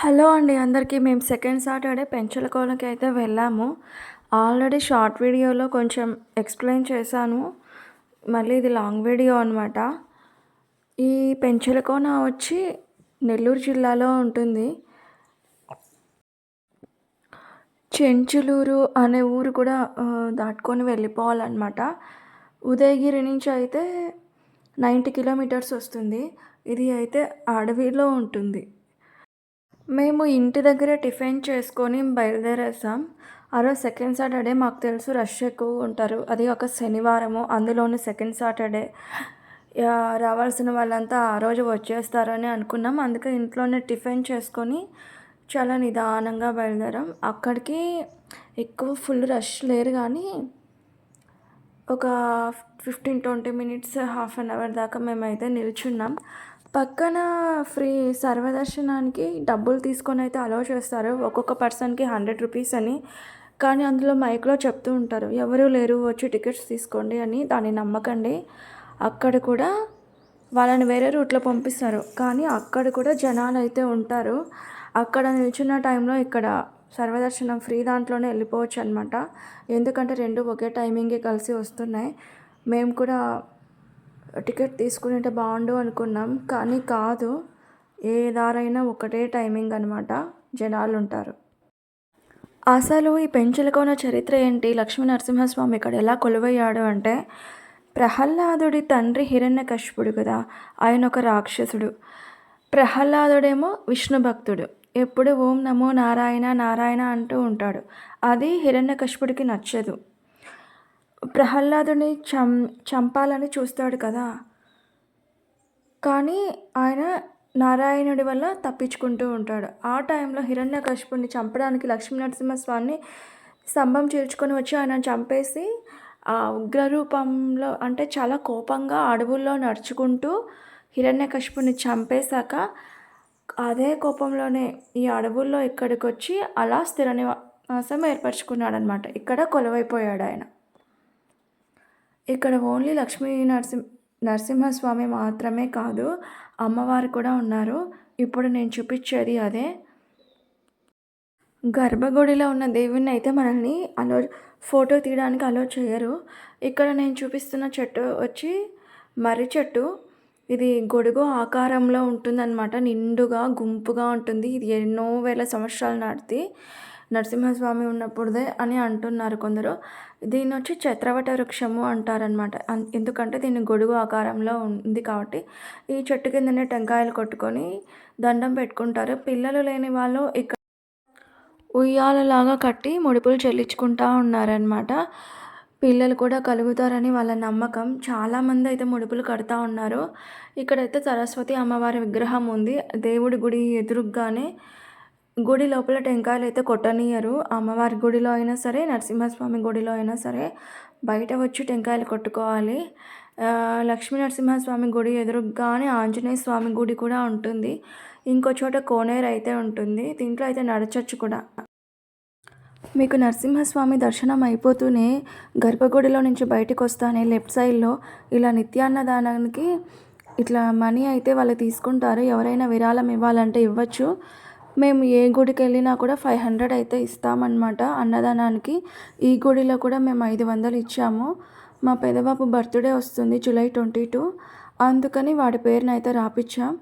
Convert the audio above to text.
Hello అండి అందరికీ మేము సెకండ్ సాటర్డే పెంచలకోనకి అయితే వెళ్ళాము. ఆల్రెడీ షార్ట్ వీడియోలో కొంచెం ఎక్స్ప్లెయిన్ చేశాను. మళ్ళీ ఇది లాంగ్ వీడియో అనమాట ఈ పెంచలకోన వచ్చి నెల్లూరు జిల్లాలో ఉంటుంది. చెంచులూరు అనే ఊరు కూడా దాటుకొని వెళ్ళిపోవాలన్నమాట. ఉదయగిరి నుంచి అయితే నైంటీ కిలోమీటర్స్ వస్తుంది. ఇది అయితే అడవిలో ఉంటుంది. మేము ఇంటి దగ్గర టిఫిన్ చేసుకొని బయలుదేరేసాం ఆ రోజు సెకండ్ సాటర్డే మాకు తెలుసు రష్ ఎక్కువ ఉంటారు. అది ఒక శనివారము. అందులోని సెకండ్ సాటర్డే రావాల్సిన వాళ్ళంతా ఆ రోజు వచ్చేస్తారని అనుకున్నాం. అందుకే ఇంట్లోనే టిఫిన్ చేసుకొని చాలా నిదానంగా బయలుదేరాం. అక్కడికి ఎక్కువ ఫుల్ రష్ లేరు కానీ ఒక fifteen twenty minutes half an hour దాకా మేమైతే నిల్చున్నాం. పక్కన ఫ్రీ సర్వదర్శనానికి డబ్బులు తీసుకొని అయితే అలో చేస్తారు. ఒక్కొక్క పర్సన్కి హండ్రెడ్ రూపీస్ అని. కానీ అందులో మైక్లో చెప్తూ ఉంటారు. ఎవరు లేరు వచ్చి టికెట్స్ తీసుకోండి అని. దాన్ని నమ్మకండి. అక్కడ కూడా వాళ్ళని వేరే రూట్లో పంపిస్తారు. కానీ అక్కడ కూడా జనాలు అయితే ఉంటారు. అక్కడ నిల్చున్న టైంలో ఇక్కడ సర్వదర్శనం ఫ్రీ దాంట్లోనే వెళ్ళిపోవచ్చు అనమాట ఎందుకంటే రెండు ఒకే టైమింగే కలిసి వస్తున్నాయి. మేము కూడా టికెట్ తీసుకునేంటే బాగుండు అనుకున్నాం. కానీ కాదు ఏ దారైనా ఒకటే టైమింగ్ అనమాట జనాలు ఉంటారు అసలు ఈ పెంచులకోన చరిత్ర ఏంటి? లక్ష్మీ నరసింహస్వామి ఇక్కడ ఎలా కొలువయ్యాడు అంటే ప్రహ్లాదుడి తండ్రి హిరణ్యకశిపుడు కదా. ఆయన ఒక రాక్షసుడు. ప్రహ్లాదుడేమో విష్ణు భక్తుడు ఎప్పుడు ఓం నమో నారాయణ నారాయణ అంటూ ఉంటాడు. అది హిరణ్యకశిపుడికి నచ్చదు. ప్రహ్లాదుని చం చంపాలని చూస్తాడు కదా. కానీ ఆయన నారాయణుడి వల్ల తప్పించుకుంటూ ఉంటాడు. ఆ టైంలో హిరణ్యకశిపుడిని చంపడానికి లక్ష్మీ నరసింహస్వామిని స్తంభం చీల్చుకొని వచ్చి ఆయన చంపేసి ఆ ఉగ్రరూపంలో అంటే చాలా కోపంగా అడవుల్లో నడుచుకుంటూ హిరణ్యకశిపుని చంపేశాక అదే కోపంలోనే ఈ అడవుల్లో ఇక్కడికి వచ్చి అలా స్థిర నివాసం ఏర్పరచుకున్నాడనమాట ఇక్కడ కొలువైపోయాడు ఆయన ఇక్కడ ఓన్లీ లక్ష్మీ నరసింహ నరసింహస్వామి మాత్రమే కాదు అమ్మవారు కూడా ఉన్నారు. ఇప్పుడు నేను చూపించేది అదే. గర్భగుడిలో ఉన్న దేవుణ్ణి అయితే మనల్ని అలో ఫోటో తీయడానికి అలో చేయరు. ఇక్కడ నేను చూపిస్తున్న చెట్టు వచ్చి మర్రి చెట్టు. ఇది గొడుగు ఆకారంలో ఉంటుందన్నమాట. నిండుగా గుంపుగా ఉంటుంది. ఇది ఎన్నో వేల సంవత్సరాలు నాటిది నరసింహస్వామి ఉన్నప్పుడుదే అని అంటున్నారు కొందరు. దీని వచ్చి చత్రవట వృక్షము అంటారనమాట ఎందుకంటే దీన్ని గొడుగు ఆకారంలో ఉంది కాబట్టి ఈ చెట్టు కిందనే టెంకాయలు కొట్టుకొని దండం పెట్టుకుంటారు. పిల్లలు లేని వాళ్ళు ఇక్కడ ఉయ్యాలలాగా కట్టి ముడుపులు చెల్లించుకుంటా ఉన్నారనమాట పిల్లలు కూడా కలుగుతారని వాళ్ళ నమ్మకం. చాలామంది అయితే ముడుపులు కడతా ఉన్నారు. ఇక్కడైతే సరస్వతి అమ్మవారి విగ్రహం ఉంది. దేవుడి గుడి ఎదురుగానే గుడి లోపల టెంకాయలు అయితే కొట్టనియరు. అమ్మవారి గుడిలో అయినా సరే నరసింహస్వామి గుడిలో అయినా సరే బయట వచ్చి టెంకాయలు కొట్టుకోవాలి. లక్ష్మీ నరసింహస్వామి గుడి ఎదురుగానే ఆంజనేయ స్వామి గుడి కూడా ఉంటుంది. ఇంకో చోట కోనేరు అయితే ఉంటుంది. దీంట్లో అయితే నడచొచ్చు కూడా. మీకు నరసింహస్వామి దర్శనం అయిపోతూనే గర్భగుడిలో నుంచి బయటకు వస్తానే లెఫ్ట్ సైడ్లో ఇలా నిత్యాన్నదానానికి ఇట్లా మనీ అయితే వాళ్ళు తీసుకుంటారు. ఎవరైనా విరాళం ఇవ్వాలంటే ఇవ్వచ్చు. మేము ఏ గుడికి వెళ్ళినా కూడా ఫైవ్ హండ్రెడ్ అయితే ఇస్తామన్నమాట అన్నదానానికి. ఈ గుడిలో కూడా మేము ఐదు వందలు ఇచ్చాము. మా పెదబాబు బర్త్డే వస్తుంది జూలై ట్వంటీ టూ. అందుకని వాడి పేరునైతే రాపిచ్చాం.